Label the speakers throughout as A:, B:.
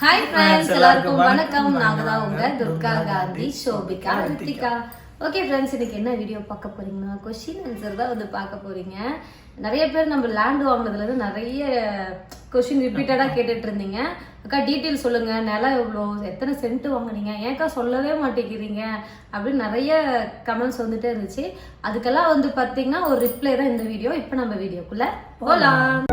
A: Hi friends எல்லாருக்கும் வணக்கம். நாங்க தான் உங்க துர்கா காந்தி சோபிகா ரித்திகா. ஓகே ஃப்ரெண்ட்ஸ் இன்னைக்கு என்ன வீடியோ பார்க்க போறீங்கன்னா கொஸ்டின் ஆன்சர் தான் வந்து பார்க்க போறீங்க. நிறைய பேர் நம்ம லேண்ட் வாங்கினதுல இருந்து நிறைய கொஸ்டின் ரிப்பீட்டடா கேட்டுட்டு இருந்தீங்க. அக்கா டீட்டெயில் சொல்லுங்க. நிலம் எவ்வளோ? எத்தனை சென்ட் வாங்குனீங்க? ஏன்க்கா சொல்லவே மாட்டேங்கிறீங்க? அப்படின்னு நிறைய கமெண்ட்ஸ் வந்துட்டே இருந்துச்சு. அதுக்கெல்லாம் வந்து பார்த்தீங்கன்னா ஒரு ரிப்ளை தான் இந்த வீடியோ இப்போ நம்ம வீடியோக்குள்ள போகலாம்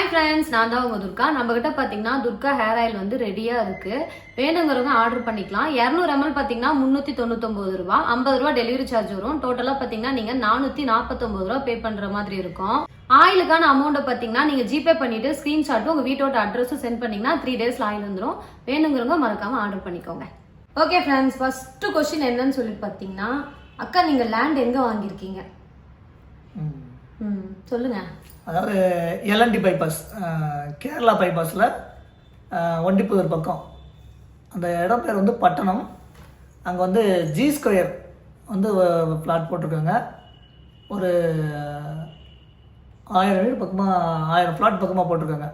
A: ஹாய் ஃப்ரெண்ட்ஸ் நான் தான் உங்கள் துர்கா. நம்ம கிட்ட பாத்தீங்கன்னா துர்கா ஹேர் ஆயில் வந்து ரெடியாக இருக்கு. வேணுங்கிறவங்க ஆர்டர் பண்ணிக்கலாம். இரநூறு எம்எல் பார்த்தீங்கன்னா முந்நூற்றி தொண்ணூத்தொம்பது ரூபா. ஐம்பது ரூபா டெலிவரி சார்ஜ் வரும். டோட்டலாக பார்த்தீங்கன்னா நீங்கள் நானூற்றி நாற்பத்தொம்பது ரூபா பே பண்ணுற மாதிரி இருக்கும். ஆயிலுக்கான அமௌண்ட்டை பார்த்தீங்கன்னா நீங்கள் ஜிபே பண்ணிட்டு ஸ்க்ரீன்ஷாட்டும் உங்கள் வீட்டோட அட்ரஸும் சென்ட் பண்ணிங்கன்னா த்ரீ டேஸில் ஆயில் வந்துடும் வேணுங்கிறவங்க மறக்காமல் ஆர்டர் பண்ணிக்கோங்க. ஓகே ஃப்ரெண்ட்ஸ் ஃபஸ்ட்டு கொஸ்டின் என்னன்னு சொல்லிட்டு பார்த்தீங்கன்னா அக்கா நீங்கள் லேண்ட் எங்கே வாங்கியிருக்கீங்க?
B: ம்.
A: சொல்லுங்க.
B: அதாவது L and T bypass Kerala பைபாஸில் Ondipudur பக்கம். அந்த இடம் பேர் வந்து பட்டணம். அங்கே வந்து ஜி ஸ்கொயர் வந்து பிளாட் போட்டிருக்காங்க. ஒரு ஆயிரம் வீடு பக்கமாக ஆயிரம் பிளாட் பக்கமாக போட்டிருக்காங்க.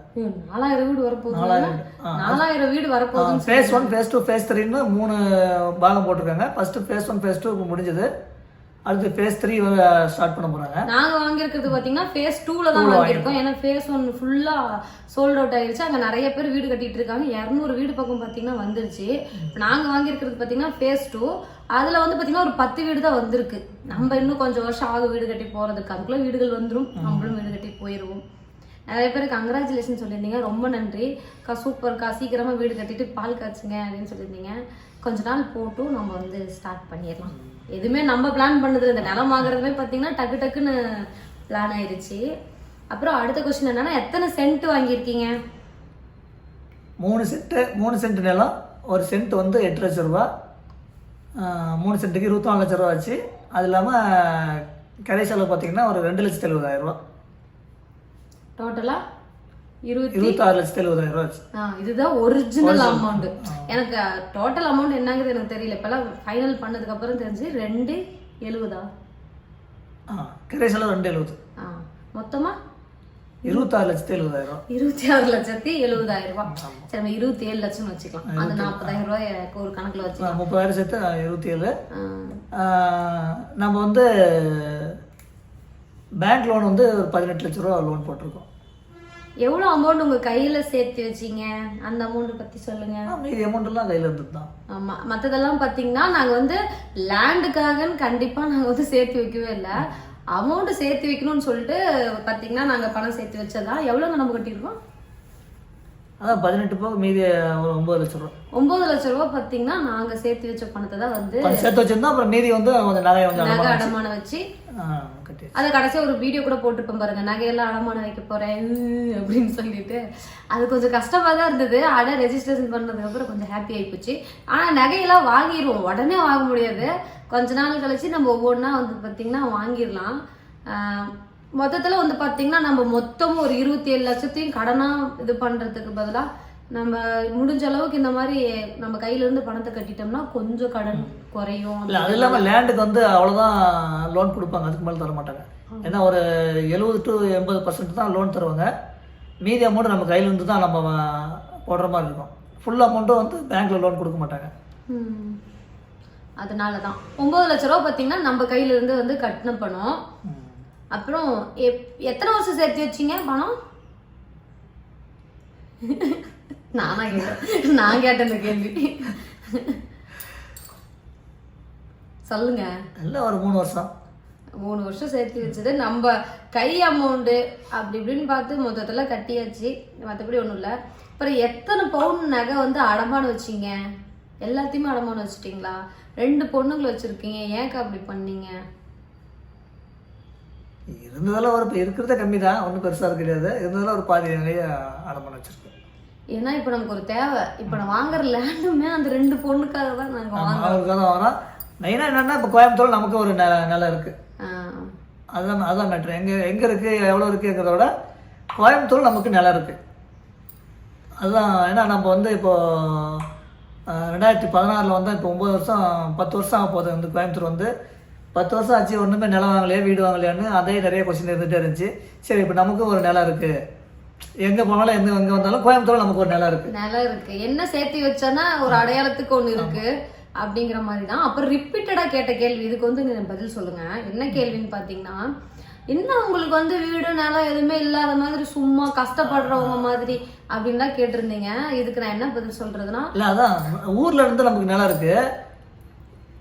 A: நாலாயிரம் வீடு வரப்போகுது
B: நாலாயிரம்
A: வீடு. வரப்போகுதுன்னு
B: phase one phase two phase த்ரீன்னு மூணு பாகம் போட்டிருக்காங்க. First phase one phase two முடிஞ்சது. அடுத்து ஃபேஸ் த்ரீ ஸ்டார்ட் பண்ண போகிறாங்க
A: நாங்க வாங்கியிருக்கிறது பாத்தீங்கன்னா ஃபேஸ் டூல தான் வாங்கியிருக்கோம். ஏன்னா ஃபேஸ் ஒன் ஃபுல்லா சோல்ட் அவுட் ஆயிருச்சு. அங்க நிறைய பேர் வீடு கட்டிட்டு இருக்காங்க. இரநூறு வீடு பக்கம் பாத்தீங்கன்னா வந்துருச்சு. நாங்க வாங்கியிருக்கிறது பாத்தீங்கன்னா ஃபேஸ் டூ அதுல வந்து பாத்தீங்கன்னா ஒரு பத்து வீடு தான் வந்திருக்கு. நம்ம இன்னும் கொஞ்சம் வருஷம் ஆகும் வீடு கட்டி போறதுக்கு. அதுக்குள்ள வீடுகள் வந்துரும். நம்மளும் வீடு கட்டி போயிருவோம். நிறைய பேர் கங்க்ராச்சுலேஷன் சொல்லியிருந்தீங்க. ரொம்ப நன்றி. கா சூப்பர்க்கா சீக்கிரமா வீடு கட்டிட்டு பால் காய்ச்சுங்க அப்படின்னு சொல்லியிருந்தீங்க. கொஞ்ச நாள் போட்டும் நம்ம வந்து ஸ்டார்ட் பண்ணிடலாம். எதுவுமே நம்ம பிளான் பண்ணது இந்த நிலம் வாங்குறதுமே பார்த்தீங்கன்னா டக்கு டக்குன்னு பிளான் ஆயிருச்சு. அப்புறம் அடுத்த கொஸ்டின் என்னன்னா எத்தனை சென்ட் வாங்கியிருக்கீங்க?
B: மூணு சென்ட்டு மூணு சென்ட் நிலம் ஒரு சென்ட் வந்து எட்டு லட்ச ரூபா. மூணு சென்ட்டுக்கு இருபத்தி நாலு லட்ச ரூபா ஆச்சு. அது இல்லாமல் செலவு பார்த்தீங்கன்னா ஒரு ரெண்டு லட்சத்து எழுபதாயிரம் ரூபா.
A: டோட்டலா இருபத்தி
B: இருபத்தாறு லட்சத்து எழுபதாயிரம் ரூபா ஆச்சு.
A: ஆ, இதுதான் ஒரிஜினல் அமௌண்ட் எனக்கு டோட்டல் அமௌண்ட் என்னங்கிறது எனக்கு தெரியல. இப்பெல்லாம் ஃபைனல் பண்ணதுக்கு அப்புறம் தெரிஞ்சு ரெண்டு எழுபதா?
B: ஆ கரை செலவு ரெண்டு எழுபது.
A: ஆ மொத்தமா?
B: இருபத்தாறு லட்சத்து எழுபதாயிரம் ரூபா.
A: இருபத்தி ஆறு லட்சத்தி எழுபதாயிரம் ரூபாய் சரி நம்ம இருபத்தி ஏழு லட்சம் வச்சுக்கலாம் அது நாற்பதாயிரம் ரூபாய் ஒரு கணக்குல வச்சுக்கலாம்.
B: முப்பதாயிரம் சேர்த்து இருபத்தி ஏழு நம்ம வந்து பேங்க் லோன் வந்து ஒரு பதினெட்டு லட்ச ரூபா லோன் போட்டிருக்கோம்.
A: எவ்வளவு அமௌண்ட் உங்க கையில சேர்த்து வச்சீங்க? அந்த அமௌண்ட் பத்தி சொல்லுங்க.
B: மீதி அமௌண்ட்லாம் கையில் இருந்தது தான்
A: ஆமா மத்ததெல்லாம் பாத்தீங்கன்னா நாங்க வந்து லேண்டுக்காகன்னு கண்டிப்பா நாங்க வந்து சேர்த்து வைக்கவே இல்ல. அமௌண்ட் சேர்த்து வைக்கணும்னு சொல்லிட்டு பாத்தீங்கன்னா நாங்க பணம் சேர்த்து வச்சதா? எவ்வளவுங்க நம்ம கட்டியிருக்கோம்?
B: அதான் பதினெட்டு போக மீதி ஒரு ஒம்பது லட்ச ரூபா.
A: ஒன்பது லட்சம் ரூபாய் பாத்தீங்கன்னா நாங்க சேர்த்து வச்ச பணத்தை தான் வந்து
B: சேர்த்து வச்சிருந்தோம் அப்புறம் மீதி வந்து கொஞ்சம் நகையை கொஞ்சம்
A: நகை
B: அடமானம்
A: வச்சு. அது கடைசியா ஒரு வீடியோ கூட போட்டிருப்பேன் பாருங்க நகையெல்லாம் அடமானம் வைக்க போறேன் அப்படின்னு சொல்லிட்டு. அது கொஞ்சம் கஷ்டமா தான் இருந்தது. ஆனா ரெஜிஸ்ட்ரேஷன் பண்ணதுக்கு அப்புறம் கொஞ்சம் ஹாப்பி ஆயிப்போச்சு ஆனா நகையெல்லாம் வாங்கிடுவோம். உடனே வாங்க முடியாது. கொஞ்ச நாள் கழிச்சு நம்ம ஒவ்வொன்றா வந்து பாத்தீங்கன்னா வாங்கிடலாம். மொத்தத்துல வந்து பாத்தீங்கன்னா நம்ம மொத்தம் ஒரு இருபத்தி ஏழு லட்சத்தையும் கடனா இது பண்றதுக்கு பதிலா நம்ம முடிஞ்ச அளவுக்கு இந்த மாதிரி நம்ம கையில இருந்து பணத்தை கட்டிட்டோம்னா கொஞ்சம் கடன் குறையும்.
B: இல்லை அது இல்லாமல் லேண்டுக்கு வந்து அவ்வளோதான் லோன் கொடுப்பாங்க. அதுக்கு மேலே தர மாட்டாங்க ஏன்னா ஒரு எழுபது டு எண்பது பர்சன்ட் தான் லோன் தருவாங்க. மீதி அமௌண்ட் நம்ம கையில இருந்து தான் நம்ம போடுற மாதிரி இருக்கும். ஃபுல் அமௌண்ட்டும் வந்து பேங்க்ல லோன் கொடுக்க மாட்டாங்க.
A: ம். அதனாலதான். ஒன்பது லட்ச ரூபா பாத்தீங்கன்னா நம்ம கையில இருந்து வந்து கட்டின பணம். அப்புறம் எத்தனை வருஷம் சேர்த்து வச்சீங்க பணம்? நானா கேட்டேன். நான் கேட்டேன் இந்த கேள்வி. சொல்லுங்க.
B: இல்லை ஒரு மூணு வருஷம்.
A: மூணு வருஷம் சேர்த்து வச்சது நம்ம கை அமௌண்ட்டு அப்படி இப்படின்னு பார்த்து மொத்தத்துல கட்டியாச்சு. மற்றபடி ஒன்றும் இல்லை. அப்புறம் எத்தனை பவுன் நகை வந்து அடமானம் வச்சீங்க? எல்லாத்தையுமே அடமானம் வச்சிட்டீங்களா? ரெண்டு பொண்ணுங்களை வச்சிருக்கீங்க. ஏன்க்கா அப்படி பண்ணீங்க?
B: இருந்ததெல்லாம் ஒரு இப்போ இருக்கிறதே கம்மி தான் ஒன்றும் பெருசாக கிடையாது. இருந்ததெல்லாம் ஒரு பாதி நிறைய அடமானம் வச்சிருக்கோம்.
A: ஏன்னா இப்போ நமக்கு ஒரு தேவை. இப்போ நான் வாங்குற லேண்டுமே அந்த ரெண்டு பொண்ணுக்காக தான் நாங்கள் வாங்குறோம்.
B: வரோம் மெயினாக என்னென்னா இப்போ கோயம்புத்தூர் நமக்கு ஒரு நெ நிலம் இருக்குது அதுதான் அதுதான் மேட்ரு எங்கே எங்கே இருக்குது எவ்வளோ இருக்குங்கிறத விட கோயம்புத்தூர் நமக்கு நிலம் இருக்குது அதுதான் ஏன்னா நம்ம வந்து இப்போ ஆஹ் ரெண்டாயிரத்தி பதினாறில் வந்து இப்போ ஒம்பது வருஷம் பத்து வருஷம் ஆக போகுது வந்து கோயம்புத்தூர் வந்து. பத்து வருஷம் ஆச்சு ஒன்றுமே நிலம் வாங்கலையா வீடு வாங்கலையான்னு அதே நிறைய கொஸ்டின் இருந்துகிட்டே இருந்துச்சு. சரி இப்போ நமக்கும் ஒரு நிலம் இருக்குது எங்கே போனாலும் எங்கே எங்கே வந்தாலும் கோயம்புத்தூரில் நமக்கு ஒரு நிலம் இருக்குது
A: நிலம் இருக்கு. என்ன சேர்த்து வச்சானா ஒரு அடையாளத்துக்கு ஒண்ணு இருக்கு அப்படிங்கிற மாதிரி தான் அப்புறம் ரிப்பீட்டடா கேட்ட கேள்வி இதுக்கு வந்து நீங்க பதில் சொல்லுங்க. என்ன கேள்வின்னு பாத்தீங்கன்னா என்ன உங்களுக்கு வந்து வீடு நிலம் எதுவுமே இல்லாத மாதிரி சும்மா கஷ்டப்படுறவங்க மாதிரி அப்படின்னு தான் கேட்டிருந்தீங்க. இதுக்கு நான் என்ன பதில் சொல்றதுன்னா
B: இல்லை அதான். ஊரில் இருந்து நமக்கு நிலம் இருக்குது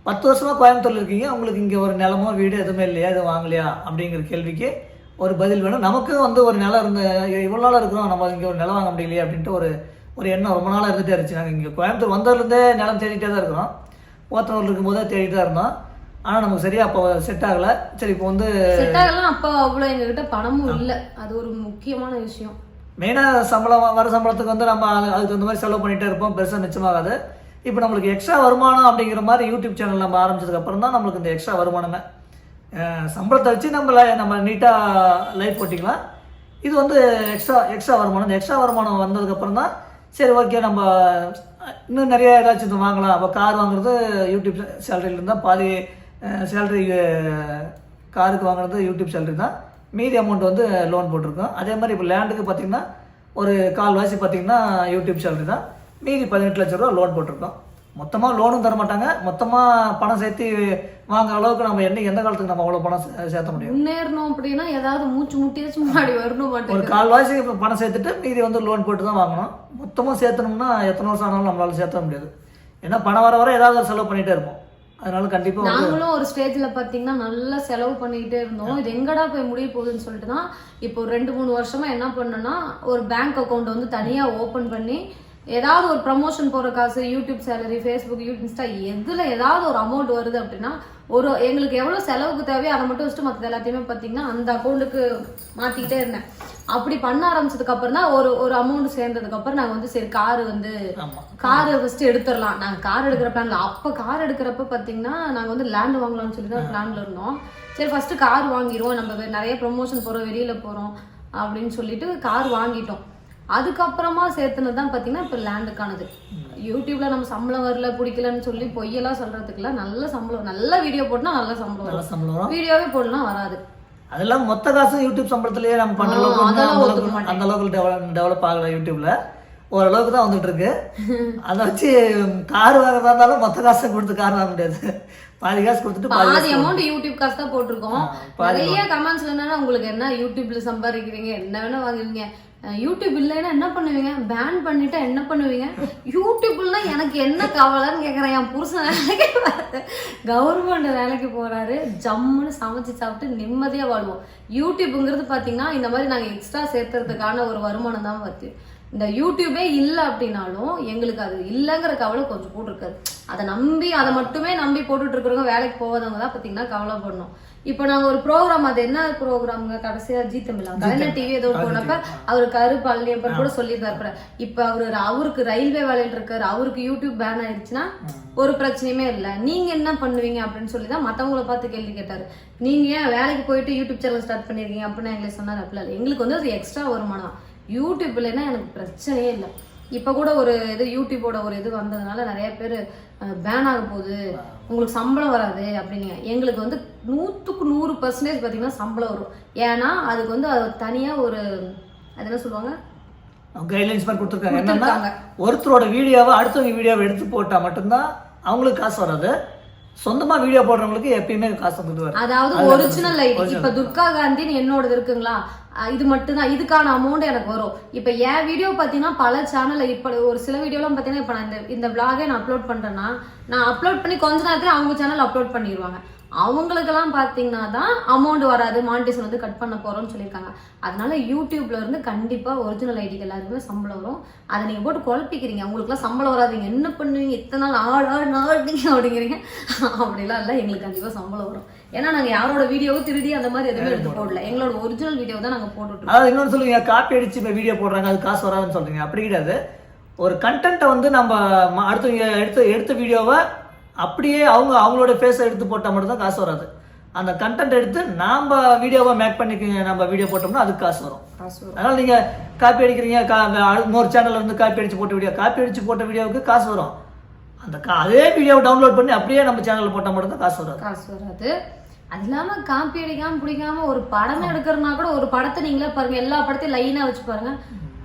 B: பத்து வருஷமா கோயம்புத்தூர்ல இருக்கீங்க. உங்களுக்கு இங்கே ஒரு நிலமோ வீடு எதுவுமே இல்லையா? எதுவும் வாங்கலையா? அப்படிங்கிற கேள்விக்கு ஒரு பதில் வேணும். நமக்கும் வந்து ஒரு நிலம் இருந்த இவ்வளோ நாளாக இருக்கிறோம். நம்ம இங்கே ஒரு நிலம் வாங்க முடியலையே அப்படின்ட்டு ஒரு ஒரு எண்ணம் ரொம்ப நாளாக இருந்துகிட்டே இருந்துச்சு. நாங்கள் இங்கே கோயம்புத்தூர் வந்ததுலேருந்தே நிலம் தேடிட்டே தான் இருக்கிறோம். போத்தனூரில் இருக்கும்போதே தேடிட்டு தான் இருந்தோம். ஆனால் நமக்கு சரியாக அப்போ செட் ஆகலை. சரி இப்போ வந்து
A: செட் ஆகலாம் அப்போ அவ்வளோ எங்ககிட்ட பணமும் இல்லை. அது ஒரு முக்கியமான விஷயம்.
B: மெயினாக சம்பளம் வர சம்பளத்துக்கு வந்து நம்ம அது- அதுக்கு தகுந்த மாதிரி செலவு பண்ணிகிட்டே இருப்போம். பெருசாக மிச்சமாகாது. இப்போ நம்மளுக்கு எக்ஸ்ட்ரா வருமானம் அப்படிங்கிற மாதிரி யூடியூப் சேனல் நம்ம ஆரம்பிச்சதுக்கப்புறம் தான் நம்மளுக்கு இந்த எக்ஸ்ட்ரா வருமானமே. சம்பளத்தை வச்சு நம்ம நம்ம நீட்டாக லைஃப் ஓட்டிக்கலாம். இது வந்து எக்ஸ்ட்ரா எக்ஸ்ட்ரா வருமானம். இந்த எக்ஸ்ட்ரா வருமானம் வந்ததுக்கப்புறம் தான் சரி ஓகே நம்ம இன்னும் நிறைய ஏதாச்சும் இது வாங்கலாம். அப்போ கார் வாங்குறது யூடியூப் சேலரியிலேருந்து தான் பாதி சேலரி காருக்கு வாங்குறது யூடியூப் சேலரி தான். மீதி அமௌண்ட் வந்து லோன் போட்டிருக்கோம். அதே மாதிரி இப்போ லேண்டுக்கு பார்த்தீங்கன்னா ஒரு கால்வாசி பார்த்தீங்கன்னா யூடியூப் சேலரி தான். மீதி பதினெட்டு லட்ச ரூபா லோன் போட்டிருக்கோம். மொத்தமாக லோனும் தர மாட்டாங்க மொத்தமாக பணம் சேர்த்து வாங்குற அளவுக்கு நம்ம என்ன எந்த காலத்துக்கு நம்ம அவ்வளோ பணம் சேர்த்த முடியும்?
A: முன்னேறணும் அப்படின்னா ஏதாவது மூச்சு முட்டியாச்சும் முன்னாடி வரணும்
B: ஒரு
A: மாட்டேங்குது
B: கால்வாசி இப்போ பணம் சேர்த்துட்டு மீதி வந்து லோன் போட்டு தான் வாங்கணும். மொத்தமாக சேர்த்தணும்னா எத்தனை வருஷம் ஆனாலும் நம்மளால சேர்த்த முடியாது. ஏன்னா பணம் வர வர ஏதாவது ஒரு செலவு பண்ணிகிட்டே இருப்போம். அதனால கண்டிப்பாக வந்து
A: நாங்களும் ஒரு ஸ்டேஜ்ல பாத்தீங்கன்னா நல்லா செலவு பண்ணிக்கிட்டே இருந்தோம். இது எங்கடா போய் முடிய போகுதுன்னு சொல்லிட்டு தான் இப்போ ஒரு ரெண்டு மூணு வருஷமா என்ன பண்ணோம்னா ஒரு பேங்க் அக்கவுண்ட் வந்து தனியா ஓபன் பண்ணி ஏதாவது ஒரு ப்ரமோஷன் போற காசு YouTube salary Facebook YouTube Insta எதுல ஏதாவது ஒரு அமௌண்ட் வருது அப்படின்னா ஒரு எங்களுக்கு எவ்வளவு செலவுக்கு தேவையோ அதை மட்டும் வச்சுட்டு மற்ற எல்லாத்தையுமே பாத்தீங்கன்னா அந்த அக்கௌண்ட்டுக்கு மாத்திக்கிட்டே இருந்தேன். அப்படி பண்ண ஆரம்பிச்சதுக்கு அப்புறம் தான் ஒரு ஒரு அமௌண்ட் சேர்ந்ததுக்கு அப்புறம் நாங்க வந்து சரி கார் வந்து கார் ஃபர்ஸ்ட் எடுத்துடலாம். நாங்க கார் எடுக்கிற பிளான்ல அப்ப கார் எடுக்கிறப்ப பாத்தீங்கன்னா நாங்க வந்து லேண்ட் வாங்கலாம்னு சொல்லி தான் பிளான்ல இருந்தோம். சரி ஃபர்ஸ்ட் கார் வாங்கிடுவோம். நம்ம நிறைய ப்ரொமோஷன் போறோம் வெளியில போறோம் அப்படின்னு சொல்லிட்டு கார் வாங்கிட்டோம். அதுக்கப்புறமா சேர்த்துனது தான் பாத்தீங்கன்னா இப்போ லேண்டுக்கானது யூடியூப்ல நம்ம சம்பளம் வரல பிடிக்கலன்னு சொல்லி பொய்யெல்லாம் சொல்றதுக்குலாம் நல்ல சம்பளம் நல்ல வீடியோ போட்டா நல்ல சம்பளம்
B: நல்ல
A: வரும்.
B: சம்பளம்
A: வீடியோவே போடலாம் வராது.
B: அதெல்லாம் மொத்த காசும் யூடியூப் சம்பளத்திலேயே நம்ம பண்ற
A: ஆ,
B: அளவுக்கு அந்த அளவுக்கு டெவலப் டெவலப் ஆகல யூடியூப்ல ஓரளவுக்கு தான் வந்துட்டு இருக்கு. அதை வச்சு கார் வாங்குறதா இருந்தாலும் மொத்த காசை கொடுத்து கார் வாங்க முடியாது. பாதி காசு கொடுத்துட்டு பாதி காசு
A: அமௌண்ட் யூடியூப் காசு தான் போட்டிருக்கோம். நிறைய கமெண்ட்ஸ்ல என்னன்னா உங்களுக்கு என்ன யூடியூப்ல சம்பாதிக்கிறீங்க? என்ன வேணா வாங்குவீங்க? யூடியூப் இல்லைன்னா என்ன பண்ணுவீங்க? பேன் பண்ணிட்டா என்ன பண்ணுவீங்க? யூடியூப்ல எனக்கு என்ன கவலைன்னு கேட்குறேன் என் புருஷன் வேலைக்கு கவர்மெண்ட் வேலைக்கு போறாரு. ஜம்முன்னு சமைச்சு சாப்பிட்டு நிம்மதியா வாழ்வோம். யூடியூப்புங்கிறது பாத்தீங்கன்னா இந்த மாதிரி நாங்கள் எக்ஸ்ட்ரா சேர்த்துறதுக்கான ஒரு வருமானம் தான் பார்த்து இந்த யூடியூபே இல்லை அப்படின்னாலும் எங்களுக்கு அது இல்லைங்கிற கவலை கொஞ்சம் போட்டிருக்காது அதை நம்பி அதை மட்டுமே நம்பி போட்டுட்டு இருக்கிறவங்க வேலைக்கு போகாதவங்க தான் பார்த்தீங்கன்னா கவலைப்படணும். இப்போ நாங்கள் ஒரு ப்ரோக்ராம் அது என்ன ப்ரோக்ராம்ங்க கடைசியா ஜி தமிழா? கலைஞர் டிவி ஏதோ போனப்ப அவர் கரு பழனியப்பர் கூட சொல்லியிருந்தாரு இப்போ அவரு அவருக்கு ரயில்வே வேலையில் இருக்காரு அவருக்கு யூடியூப் பேன் ஆயிடுச்சுன்னா ஒரு பிரச்சனையுமே இல்லை. நீங்க என்ன பண்ணுவீங்க அப்படின்னு சொல்லி தான் மற்றவங்கள பார்த்து கேள்வி கேட்டாரு. நீங்க ஏன் வேலைக்கு போயிட்டு யூடியூப் சேனல் ஸ்டார்ட் பண்ணிருக்கீங்க அப்படின்னு எங்களுக்கு சொன்னார் அப்படிலாம் இல்லை எங்களுக்கு வந்து அது எக்ஸ்ட்ரா வருமானம் யூடியூப் இல்லைன்னா எனக்கு பிரச்சனையே இல்லை. இப்போ கூட ஒரு இது யூடியூபோட ஒரு இது வந்ததுனால நிறைய பேர் பேன் ஆக போகுது. உங்களுக்கு சம்பளம் வராது அப்படிங்க எங்களுக்கு வந்து நூற்றுக்கு நூறு பர்சன்டேஜ் பார்த்தீங்கன்னா சம்பளம் வரும். ஏன்னா அதுக்கு வந்து அது தனியாக ஒரு அது என்ன சொல்லுவாங்க?
B: கைட்லைன்ஸ் மாதிரி கொடுத்துருக்காங்க. என்னன்னா. ஒருத்தரோட வீடியோவை அடுத்தவங்க வீடியோவை எடுத்து போட்டா மட்டும்தான் அவங்களுக்கு காசு வராது. சொந்தமா வீடியோ போடுறவங்களுக்கு எப்பயுமே காசு வந்துட்டு வரும்
A: அதாவது
B: அது
A: ஒரிஜினல் ஐடி. இப்ப துர்கா காந்தின்னு என்னோடது இருக்குங்களா? இது மட்டும்தான். இதுக்கான அமௌண்ட் எனக்கு வரும். இப்ப என் வீடியோ பாத்தீங்கன்னா பல சேனல்ல இப்ப ஒரு சில வீடியோலாம் பாத்தீங்கன்னா இப்ப நான் இந்த இந்த vlog-ஐ நான் அப்லோட் பண்றேன்னா நான் அப்லோட் பண்ணி கொஞ்ச நேரத்துல அவங்க சேனல் அப்லோட் பண்ணிடுவாங்க அவங்களுக்கெல்லாம் பாத்தீங்கன்னா தான் அமௌண்ட் வராது மானிட்டேஷன் வந்து கட் பண்ண போறோம்னு சொல்லியிருக்காங்க. அதனால யூடியூப்ல இருந்து கண்டிப்பா ஒரிஜினல் ஐடிக்கு எல்லாருக்குமே சம்பளம் வரும். அதை நீங்க போட்டு குழப்பிக்கிறீங்க. உங்களுக்குலாம் சம்பளம் வராது. நீங்க என்ன பண்ணுவீங்க? இத்தனை நாள் ஆடு ஆடு அப்படிங்கிறீங்க. அப்படிலாம் இல்லை. எங்களுக்கு கண்டிப்பா சம்பளம் வரும். ஏன்னா நாங்க யாரோட வீடியோவும் திருடி அந்த மாதிரி எதுவுமே எடுத்து போடல. எங்களோட ஒரிஜினல் வீடியோ தான் நாங்க போட்டுட்டு
B: அதாவது இன்னொன்று சொல்லுவீங்க காப்பி அடிச்சு இப்போ வீடியோ போடுறாங்க. அது காசு வராதுன்னு சொல்றீங்க. அப்படி கிடையாது. ஒரு கண்டென்ட்டை வந்து நம்ம அடுத்தவங்க எடுத்த எடுத்த வீடியோவை அப்படியே அவங்க அவங்களோட ஃபேஸை எடுத்து போட்டால் மட்டும்தான் காசு வராது. அந்த கண்டென்ட் எடுத்து நாம் வீடியோவை மேக் பண்ணி நம்ம வீடியோ போட்டோம்னா அதுக்கு காசு வரும்.
A: காசு வரும்.
B: அதனால் நீங்கள் காப்பி அடிக்கிறீங்க கா இன்னொரு சேனல்ல இருந்து காப்பி அடிச்சு போட்ட வீடியோ காப்பி அடிச்சு போட்ட வீடியோவுக்கு காசு வரும். அந்த கா அதே வீடியோவை டவுன்லோட் பண்ணி அப்படியே நம்ம சேனலில் போட்டால் மட்டும் தான் காசு வராது.
A: காசு வராது. அது இல்லாம காப்பி அடிக்காம பிடிக்காம ஒரு படம் எடுக்கிறனா கூட ஒரு படத்தை நீங்களே பாருங்க எல்லா படத்தையும் லைனா வச்சு பாருங்க.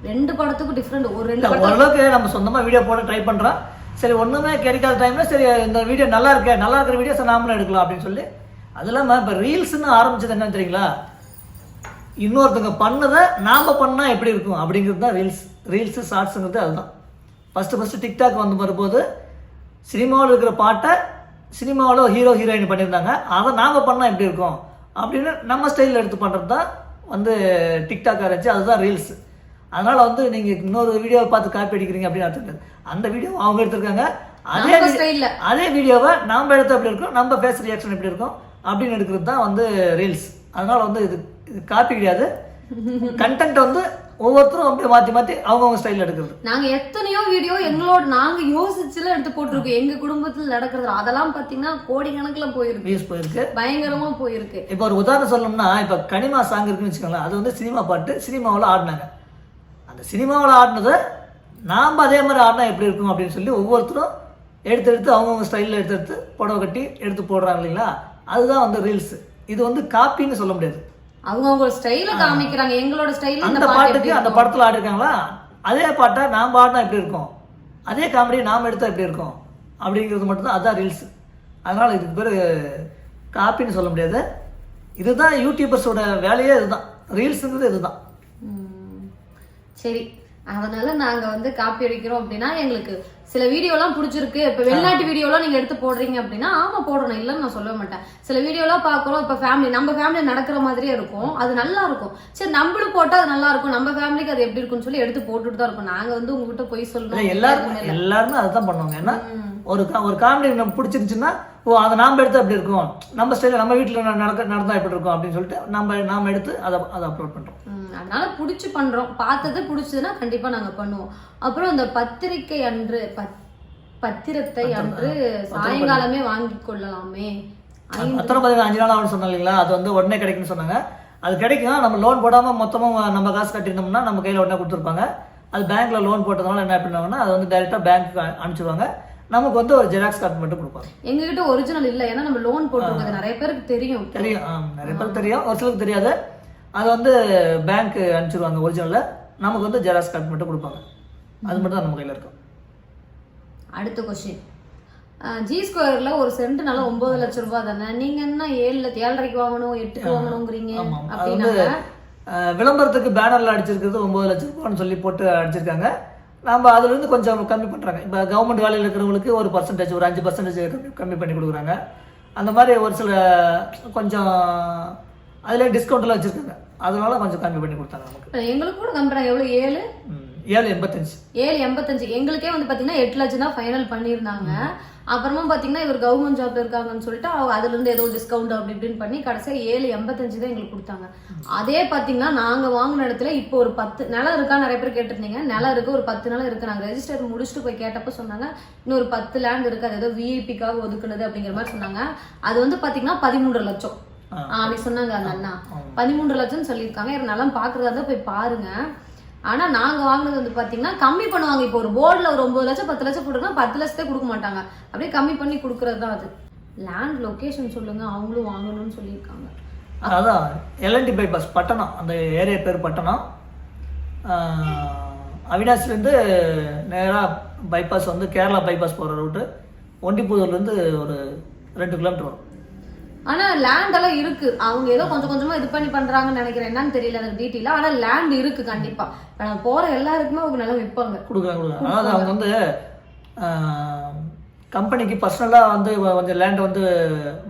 A: ரெண்டு படத்துக்கும் டிஃப்ரெண்ட் ஒரு ரெண்டு
B: ஓரளவுக்கு நம்ம சொந்தமாக வீடியோ போட ட்ரை பண்ணுறோம் சரி ஒன்றுமே கிடைக்காத டைமில் சரி இந்த வீடியோ நல்லா இருக்கே நல்லா இருக்கிற வீடியோஸை நாமளும் எடுக்கலாம் அப்படின்னு சொல்லி அது இல்லாமல் இப்போ ரீல்ஸ்னு ஆரம்பிச்சது என்னன்னு தெரியுங்களா? இன்னொருத்தவங்க பண்ணதை நாம் பண்ணால் எப்படி இருக்கும்? அப்படிங்கிறது தான் ரீல்ஸ் ரீல்ஸு ஷார்ட்ஸுங்கிறது அதுதான். ஃபஸ்ட்டு ஃபஸ்ட்டு டிக்டாக் வந்து வரும்போது சினிமாவில் இருக்கிற பாட்டை சினிமாவில் ஹீரோ ஹீரோயின் பண்ணியிருந்தாங்க. அதை நாம் பண்ணால் எப்படி இருக்கும்? அப்படின்னு நம்ம ஸ்டைலில் எடுத்து பண்ணுறது தான் வந்து டிக்டாக் இருந்துச்சு. அதுதான் ரீல்ஸ் அதனால் வந்து நீங்கள் இன்னொரு வீடியோவை பார்த்து காப்பி அடிக்கிறீங்க அப்படின்னு அர்த்தம் அந்த வீடியோ அவங்க எடுத்திருக்காங்க. அதே அதே வீடியோவை நம்ம எடுத்து எப்படி இருக்கும்? நம்ம ஃபேஸ் ரியாக்ஷன் எப்படி இருக்கும்? அப்படின்னு எடுக்கிறது தான் வந்து ரீல்ஸ் அதனால் வந்து இது இது காப்பி கிடையாது. கண்டென்ட் வந்து ஒவ்வொருத்தரும் அப்படியே மாற்றி மாற்றி அவங்கவுங்க ஸ்டைலில் எடுக்கிறது.
A: நாங்க எத்தனையோ வீடியோ எங்களோட நாங்க யோசிச்சுல எடுத்து போட்டிருக்கோம். எங்க குடும்பத்துல நடக்கிறது. அதெல்லாம் பாத்தீங்கன்னா கோடி கணக்குல போயிருக்கு.
B: வியூஸ் போயிருக்கு.
A: பயங்கரமா போயிருக்கு.
B: இப்போ ஒரு உதாரணம் சொல்லணும்னா இப்போ கனிமா சாங் இருக்குன்னு வச்சுக்கோங்களேன். அது வந்து சினிமா பாட்டு. சினிமாவில் ஆடினாங்க. அந்த சினிமாவில் ஆடினதை நாம் அதே மாதிரி ஆடினா எப்படி இருக்கும் அப்படின்னு சொல்லி ஒவ்வொருத்தரும் எடுத்து எடுத்து அவங்கவுங்க ஸ்டைலில் எடுத்து எடுத்து புடவை கட்டி எடுத்து போடுறாங்க இல்லைங்களா? அதுதான் வந்து ரீல்ஸ் இது வந்து காப்பின்னு சொல்ல முடியாது.
A: அவங்க அவங்க ஸ்டைல காமிக்கிறாங்க. எங்களோட ஸ்டைல
B: அந்த பாட்டுக்கு அந்த? படத்தில் ஆடிருக்காங்களா? அதே பாட்டை நாம் ஆடினா எப்படி இருக்கும்? அதே காமெடி நாம் எடுத்தால் எப்படி இருக்கும்? அப்படிங்கிறது மட்டும்தான் அதான் ரீல்ஸ் அதனால் இதுக்கு பேர் காப்பின்னு சொல்ல முடியாது. இதுதான் யூடியூபர்ஸோட வேலையே இதுதான். ரீல்ஸுங்கிறது இதுதான்.
A: சரி அதனால நாங்க வந்து காப்பி அடிக்கிறோம் அப்படின்னா எங்களுக்கு சில வீடியோலாம் பிடிச்சிருக்கு. இப்ப வெளிநாட்டு வீடியோலாம் நீங்க எடுத்து போடுறீங்க அப்படின்னா ஆமா போடணும். இல்லைன்னு நான் சொல்ல மாட்டேன். சில வீடியோலாம் பார்க்குறோம். இப்ப ஃபேமிலி நம்ம ஃபேமிலி நடக்கிற மாதிரியே இருக்கும். அது நல்லா இருக்கும். சரி நம்மளும் போட்டா அது நல்லா இருக்கும். நம்ம ஃபேமிலிக்கு அது எப்படி இருக்கும்னு சொல்லி எடுத்து போட்டுட்டு தான் இருக்கும். நாங்க வந்து உங்ககிட்ட போய் சொல்லணும்.
B: எல்லாருமே எல்லாருமே அதுதான் பண்ணுவாங்க. ஏன்னா ஒரு கா- ஒரு காமெடி நம்ம பிடிச்சிருந்துச்சுன்னா ஓ அதை நாம் எடுத்து அப்படி இருக்கும். நம்ம ஸ்டைலில் நம்ம வீட்டில் நடக்க நடந்தா எப்படி இருக்கும் அப்படின்னு சொல்லிட்டு நம்ம நாம் எடுத்து அதை அதை அப்லோட் பண்ணுறோம்
A: அதனால புடிச்சு பண்றோம். பார்த்தது பிடிச்சதுன்னா கண்டிப்பா நாங்க பண்ணுவோம். அப்புறம் இந்த பத்திரிக்கை அன்று பத்- பத்திரத்தை அன்று சாயங்காலமே வாங்கி கொள்ளலாமே. ஐந்து-
B: பத்திரம் அஞ்சு நாள் ஆகும்னு இல்லைங்களா? அது வந்து உடனே கிடைக்கும்னு சொன்னாங்க. அது கிடைக்கும் நம்ம லோன் போடாமல் மொத்தமாக நம்ம காசு கட்டியிருந்தோம்னா நம்ம கையில் உடனே கொடுத்துருப்பாங்க. அது பேங்க்ல லோன் போட்டதுனால என்ன பண்ணாங்கன்னா அது வந்து டைரெக்டாக பேங்க்கு அனுப்பிச்சிடுவாங்க நமக்கு வந்து ஒரு ஜெராக்ஸ் காப்பி மட்டும் கொடுப்பாங்க.
A: எங்ககிட்ட ஒரிஜினல் இல்ல. ஏன்னா நம்ம லோன் போட்டிருக்கிறது நிறைய பேருக்கு தெரியும்.
B: தெரியும். நிறைய பேருக்கு தெரியும். ஒரு சிலருக்கு தெரியாது. அது வந்து பேங்க் அனுப்பிச்சிடுவாங்க ஒரிஜினலில் நமக்கு வந்து ஜெராக்ஸ் காப்பி மட்டும் கொடுப்பாங்க. அது மட்டும் தான் நம்ம கையில் இருக்கும்.
A: அடுத்த கொஸ்டின் ஜி ஸ்கொயர்ல ஒரு சென்ட் நல்லா ஒன்பது லட்சம் ரூபாய் தானே. நீங்க என்ன ஏழு லட்சம் ஏழரைக்கு வாங்கணும் எட்டுக்கு வாங்கணுங்கிறீங்க
B: அஹ், விளம்பரத்துக்கு பேனரில் அடிச்சிருக்கிறது ஒம்பது லட்சம் ரூபான்னு சொல்லி போட்டு அடிச்சிருக்காங்க. நம்ம அதுலேருந்து கொஞ்சம் கம்மி பண்ணுறாங்க இப்போ கவர்மெண்ட் வேலையில் இருக்கிறவங்களுக்கு ஒரு பர்சன்டேஜ் ஒரு அஞ்சு பர்சன்டேஜ் கம்மி கம்மி பண்ணி கொடுக்குறாங்க. அந்த மாதிரி ஒரு சில கொஞ்சம் அதில் டிஸ்கவுண்ட்லாம் வச்சுருக்காங்க. அதனால கொஞ்சம் கம்மி பண்ணி கொடுத்தாங்க நமக்கு.
A: எங்களுக்கு கூட கம்பெனி எவ்வளவு? ஏழு?
B: ஏழு எண்பத்தஞ்சு.
A: ஏழு எண்பத்தஞ்சு. எங்களுக்கே வந்து பாத்தீங்கன்னா எட்டு லட்சம் தான் ஃபைனல் பண்ணியிருந்தாங்க. அப்புறமா பாத்தீங்கன்னா இவர் கவர்மெண்ட் ஜாப்ல இருக்காங்கன்னு சொல்லிட்டு அவங்க அதுல இருந்து ஏதோ டிஸ்கவுண்ட் அப்படி இப்படின்னு பண்ணி கடைசியா ஏழு எண்பத்தஞ்சு தான் எங்களுக்கு கொடுத்தாங்க. அதே பாத்தீங்கன்னா நாங்க வாங்கின இடத்துல இப்போ ஒரு பத்து நிலம் இருக்கா? நிறைய பேர் கேட்டிருந்தீங்க. நிலம் இருக்கு ஒரு பத்து நிலம் இருக்கு. நாங்க ரெஜிஸ்டர் முடிச்சுட்டு போய் கேட்டப்ப சொன்னாங்க இன்னொரு பத்து லேண்ட் இருக்கு. அது ஏதோ விஐபிக்காக ஒதுக்குனது அப்படிங்கிற மாதிரி சொன்னாங்க. அது வந்து பாத்தீங்கன்னா பதிமூன்று லட்சம். அப்படி சொன்னாங்க அந்த அண்ணா. பதிமூன்று லட்சம் சொல்லியிருக்காங்க. பாக்குறதா இருந்தா போய் பாருங்க. ஆனா நாங்க வாங்கினது வந்து பாத்தீங்கன்னா கம்மி பண்ணுவாங்க. இப்போ ஒரு போர்டில் ஒரு ஒன்பது லட்சம் பத்து லட்சம் கொடுக்குன்னா பத்து லட்சத்தே கொடுக்க மாட்டாங்க. அப்படியே கம்மி பண்ணி கொடுக்கறது தான் அது. லேண்ட் லொக்கேஷன் சொல்லுங்க அவங்களும் வாங்கணும்னு சொல்லியிருக்காங்க.
B: அதான் எல்என்டி பைபாஸ் பட்டணம் அந்த ஏரியா பேர் பட்டணம். அவினாசிலேருந்து நேராக பைபாஸ் வந்து கேரளா பைபாஸ் போகிற ரூட்டு ஒண்டிப்புதூர்லேருந்து ஒரு ரெண்டு கிலோமீட்டர் வரும்.
A: ஆனா லேண்ட் எல்லாம் இருக்கு. அவங்க ஏதோ கொஞ்சம் கொஞ்சமா இது பண்ணி பண்றாங்கன்னு நினைக்கிறேன். என்னன்னு தெரியல எனக்கு டீட்டெயிலா ஆனா லேண்ட் இருக்கு கண்டிப்பா. இப்ப நம்ம போற எல்லாருக்குமே அவங்க நிலம் விற்பாங்க.
B: கொடுக்குறாங்க கொடுக்குறாங்க. அதாவது அவங்க வந்து கம்பெனிக்கு பர்சனலாக வந்து கொஞ்சம் லேண்டை வந்து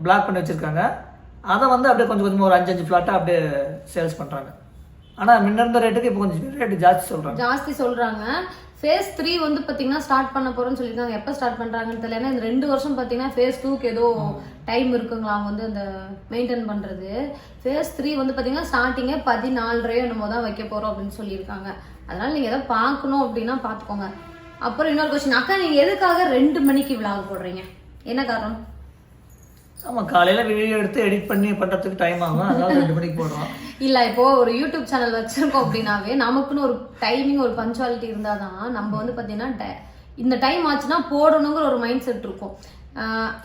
B: பிளாக் பண்ணி வச்சுருக்காங்க. அதை வந்து அப்படியே கொஞ்சம் கொஞ்சமாக ஒரு அஞ்சு அஞ்சு ஃப்ளாட்டாக அப்படியே சேல்ஸ் பண்ணுறாங்க ஆனால் முன்ன இருந்த ரேட்டுக்கு இப்போ கொஞ்சம் ரேட்டு ஜாஸ்தி சொல்கிறாங்க
A: ஜாஸ்தி சொல்றாங்க. ஃபேஸ் த்ரீ வந்து பாத்தீங்கன்னா ஸ்டார்ட் பண்ண போறோம்னு சொல்லியிருக்காங்க. எப்போ ஸ்டார்ட் பண்றாங்கன்னு தெரியல. ஏன்னா இந்த ரெண்டு வருஷம் பாத்தீங்கன்னா ஃபேஸ் டூக்கு ஏதோ டைம் இருக்குங்களா அவங்க வந்து அந்த மெயின்டைன் பண்றது. ஃபேஸ் த்ரீ வந்து பாத்தீங்கன்னா ஸ்டார்டிங்கே பதினாலரையோ என்னமோ தான் வைக்க போறோம் அப்படின்னு சொல்லியிருக்காங்க. அதனால நீங்க எதாவது பார்க்கணும் அப்படின்னா பார்த்துக்கோங்க. அப்புறம் இன்னொரு கொஸ்டின் அக்கா நீங்க எதுக்காக ரெண்டு மணிக்கு விழாக் போடுறீங்க? என்ன காரணம்?
B: ஆமாம் காலையில் வீடியோ எடுத்து எடிட் பண்ணி பண்ணுறதுக்கு டைம் ஆகும். அதனால ரெண்டு மணிக்கு போடுறோம்.
A: இல்ல இப்போ ஒரு யூடியூப் சேனல் வச்சிருக்கோம் அப்படின்னாவே நமக்குன்னு ஒரு டைமிங் ஒரு பஞ்சுவாலிட்டி இருந்தாதான் நம்ம வந்து பாத்தீங்கன்னா இந்த டைம் ஆச்சுன்னா போடணுங்கிற ஒரு மைண்ட் செட் இருக்கும்.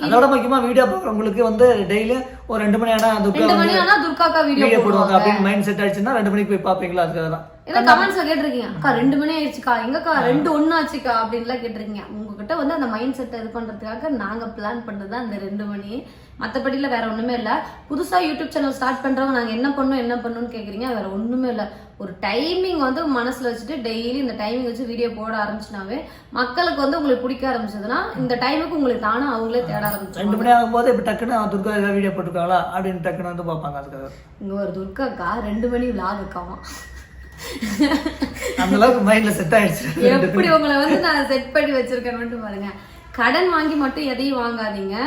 B: அதோட முக்கியமா வீடியோ பார்க்குறவங்களுக்கு வந்து டெய்லி ஒரு ரெண்டு மணி ஆனா
A: ரெண்டு மணி ஆனா துர்காக்கா வீடியோ
B: போடுவாங்க அப்படின்னு மைண்ட் செட் ஆயிடுச்சுன்னா ரெண்டு மணிக்கு போய் பாப்பீங்களா அதுக்காக தான்
A: ஏன்னா கமெண்ட்ஸ்ல கேட்டிருக்கீங்க. அக்கா ரெண்டு மணி ஆயிடுச்சுக்கா. எங்கக்கா ரெண்டு ஒண்ணு ஆச்சுக்கா அப்படின்லாம் கேட்டிருக்கீங்க. உங்ககிட்ட வந்து அந்த மைண்ட் செட்டை இது பண்றதுக்காக நாங்க பிளான் பண்ணது தான் அந்த ரெண்டு மணி. மத்தபடியில வேற ஒண்ணுமே இல்ல. புதுசா யூடியூப் சேனல் ஸ்டார்ட் பண்றவங்க நாங்க என்ன பண்ணோம் என்ன பண்ணணும்னு கேக்குறீங்க. வேற ஒண்ணுமே இல்ல. ஒரு டைமிங் வந்து மனசுல வச்சுட்டு டெய்லி இந்த டைமிங் வச்சு வீடியோ போட ஆரம்பிச்சுனாவே மக்களுக்கு வந்து உங்களுக்கு பிடிக்க ஆரம்பிச்சதுன்னா இந்த டைமுக்கு உங்களுக்கு தானே அவங்களே தேட
B: ரெண்டு
A: ஆரம்பிச்சிருவாங்க
B: மணி ஆகும்போது இப்ப டக்குன்னு துர்கா ஏதாவது வீடியோ போட்டுருக்காங்களா அப்படின்னு டக்குன்னு வந்து பார்ப்பாங்க அதுக்காக.
A: இங்க ஒரு துர்காக்கா ரெண்டு மணி விலாக் அக்காவும்
B: அந்த அளவுக்கு மைண்ட்ல செட் ஆயிடுச்சு.
A: எப்படி உங்களை வந்து நான் செட் பண்ணி வச்சிருக்கேன்னு மட்டும் பாருங்க. கடன் வாங்கி மட்டும் எதையும் வாங்காதீங்க.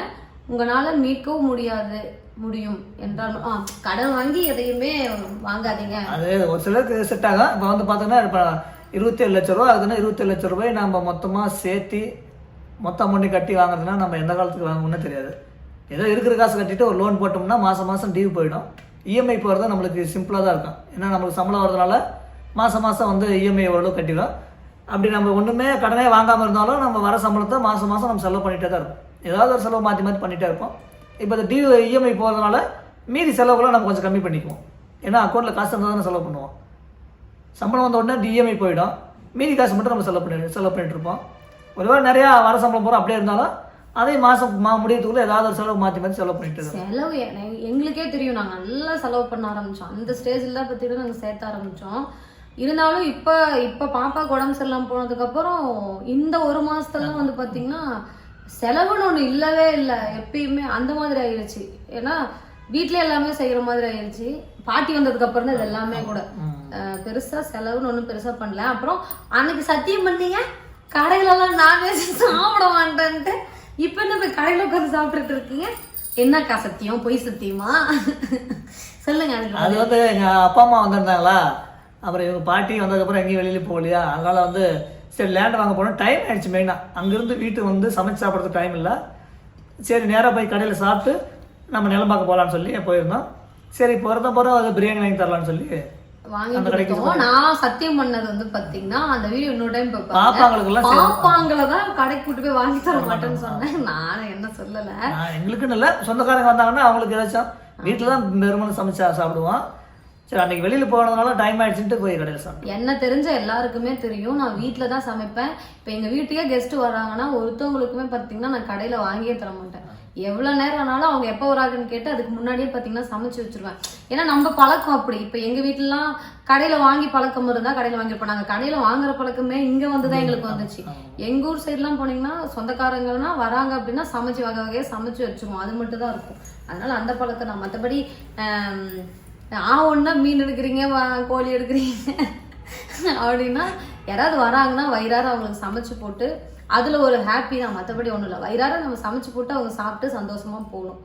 A: உங்களால மீட்கவும் முடியாது. முடியும் என்றாலும் ஆ, கடன் வாங்கி எதையுமே வாங்காதீங்க.
B: அது ஒரு சிலருக்கு செட் ஆகும். இப்போ வந்து பார்த்தோன்னா இப்போ இருபத்தேழு லட்ச ரூபா அதுன்னா இருபத்தேழு லட்ச ரூபாய் நம்ம மொத்தமாக சேர்த்து மொத்த அமௌண்ட்டு கட்டி வாங்குறதுனா நம்ம எந்த காலத்துக்கு வாங்கணும்னு தெரியாது. ஏதோ இருக்கிற காசு கட்டிட்டு ஒரு லோன் போட்டோம்னா மாதம் மாதம் டியூ போயிடும். இஎம்ஐ போகிறது நம்மளுக்கு சிம்பிளாக தான் இருக்கும். ஏன்னா நம்மளுக்கு சம்பளம் வரதுனால மாதம் மாதம் வந்து இஎம்ஐ எவ்வளோ கட்டிடும். அப்படி நம்ம ஒன்றுமே கடனே வாங்காமல் இருந்தாலும் நம்ம வர சம்பளத்தை மாதம் மாதம் நம்ம செலவு பண்ணிகிட்டே தான் இருக்கும் ஏதாவது ஒரு செலவு மாற்றி மாற்றி பண்ணிகிட்டே இருப்போம். இப்போ இந்த டிவி இஎம்ஐ போகிறதுனால மீதி செலவுகளை நம்ம கொஞ்சம் கம்மி பண்ணிக்குவோம். ஏன்னா அக்கௌண்ட்டில் காசு இருந்தால் தானே செலவு பண்ணுவோம். சம்பளம் வந்த உடனே டிஎம்ஐ போயிடும். மீதி காசு மட்டும் நம்ம செலவு பண்ணி செலவு பண்ணிட்டு இருப்போம். ஒருவேளை நிறையா வர சம்பளம் போகிறோம் அப்படியே இருந்தாலும் அதே மாதம் மா முடியறதுக்குள்ள ஏதாவது ஒரு செலவு மாற்றி மாற்றி செலவு பண்ணிட்டு இருக்கோம்.
A: செலவு எங்களுக்கே தெரியும். நாங்க நல்லா செலவு பண்ண ஆரம்பிச்சோம். அந்த ஸ்டேஜ்ல பார்த்தீங்கன்னா நாங்க சேர்த்த ஆரம்பிச்சோம். இருந்தாலும் இப்ப இப்ப பாப்பாவுக்கு உடம்பு சரியில்லாம போனதுக்கு அப்புறம் இந்த ஒரு மாசத்துலாம் வந்து பாத்தீங்கன்னா செலவுன்னு ஒண்ணு இல்லவே இல்லை எப்பயுமே அந்த மாதிரி ஆயிடுச்சு ஏன்னா வீட்ல எல்லாமே செய்யற மாதிரி ஆயிடுச்சு பாட்டி வந்ததுக்கு அப்புறம் தான் இது எல்லாமே கூட. அஹ் பெருசா செலவுன்னு ஒண்ணும் பெருசா பண்ணல. அப்புறம் அன்னைக்கு சத்தியம் பண்ணீங்க கடையில எல்லாம் நான்வெஜ் சாப்பிட மாட்டேன்ட்டு இப்ப என்ன போய் கடையில உட்காந்து சாப்பிட்டுட்டு இருக்கீங்க? என்னக்கா சத்தியம்? பொய் சத்தியமா? சொல்லுங்க
B: அது வந்து எங்கள் அப்பா அம்மா வந்திருந்தாங்களா? அப்புறம் இவங்க பாட்டி வந்ததுக்கப்புறம் எங்கேயும் வெளியில போகலையா? அதனால வந்து சரி லேண்ட் வாங்க போனோம் டைம் ஆயிடுச்சு மெயினாக அங்கேருந்து வீட்டுக்கு வந்து சமைச்சு சாப்பிட்றதுக்கு டைம் இல்லை. சரி நேராக போய் கடையில் சாப்பிட்டு நம்ம நிலம் பார்க்க போகலான்னு சொல்லி போயிருந்தோம். சரி பிறந்த பிறகு அது பிரியாணி வாங்கி தரலான்னு சொல்லி
A: நான் சத்தியம் பண்ணது வந்து பாத்தீங்கன்னா அந்த வீடியோ இன்னொரு டைம் பாப்பாங்கள தான் கடைக்கு கூட்டு போய் வாங்கி தர மாட்டேன்னு சொன்னேன். நான் என்ன சொல்லல.
B: எங்களுக்குன்னு இல்லை. சொந்தக்காரங்க வந்தாங்கன்னா அவங்களுக்கு ஏதாச்சும். வீட்டில் தான் பெருமளவு சமைச்சா சாப்பிடுவோம். சரி அன்னைக்கு வெளியில் போனதுனால டைம் ஆயிடுச்சுன்ட்டு போய் கடையில் சாப்பிட்டோம்
A: என்ன தெரிஞ்ச எல்லாருக்குமே தெரியும். நான் வீட்டில் தான் சமைப்பேன். இப்போ எங்கள் வீட்டுக்கே கெஸ்ட் வராங்கன்னா ஒருத்தவங்களுக்குமே பார்த்தீங்கன்னா நான் கடையில் வாங்கியே தர மாட்டேன். எவ்வளோ நேரம் ஆனாலும் அவங்க எப்போ வராங்கன்னு கேட்டு அதுக்கு முன்னாடியே பார்த்தீங்கன்னா சமைச்சு வச்சிருவேன். ஏன்னா நம்ம பழக்கம் அப்படி. இப்போ எங்கள் வீட்டிலலாம் கடையில் வாங்கி பழக்கம் இருந்தால் கடையில் வாங்கியிருப்போம். நாங்கள் கடையில் வாங்குற பழக்கமே இங்கே வந்து தான் எங்களுக்கு வந்துச்சு. எங்கள் ஊர் சைட்லாம் போனீங்கன்னா சொந்தக்காரங்கன்னா வராங்க அப்படின்னா சமைச்சு வகை வகையாக சமைச்சு வச்சுருவோம். அது மட்டும் தான் இருக்கும். அதனால அந்த பழக்கம் தான். மற்றபடி ஆ ஒன்றா மீன் எடுக்கிறீங்க கோழி எடுக்கிறீங்க. அப்படின்னா யாராவது வராங்கன்னா வயிறார அவங்களுக்கு சமைச்சு போட்டு அதில் ஒரு ஹாப்பி தான் மற்றபடி ஒன்றும் இல்லை. வயிறார நம்ம சமைச்சு போட்டு அவங்க சாப்பிட்டு சந்தோஷமா போகணும்.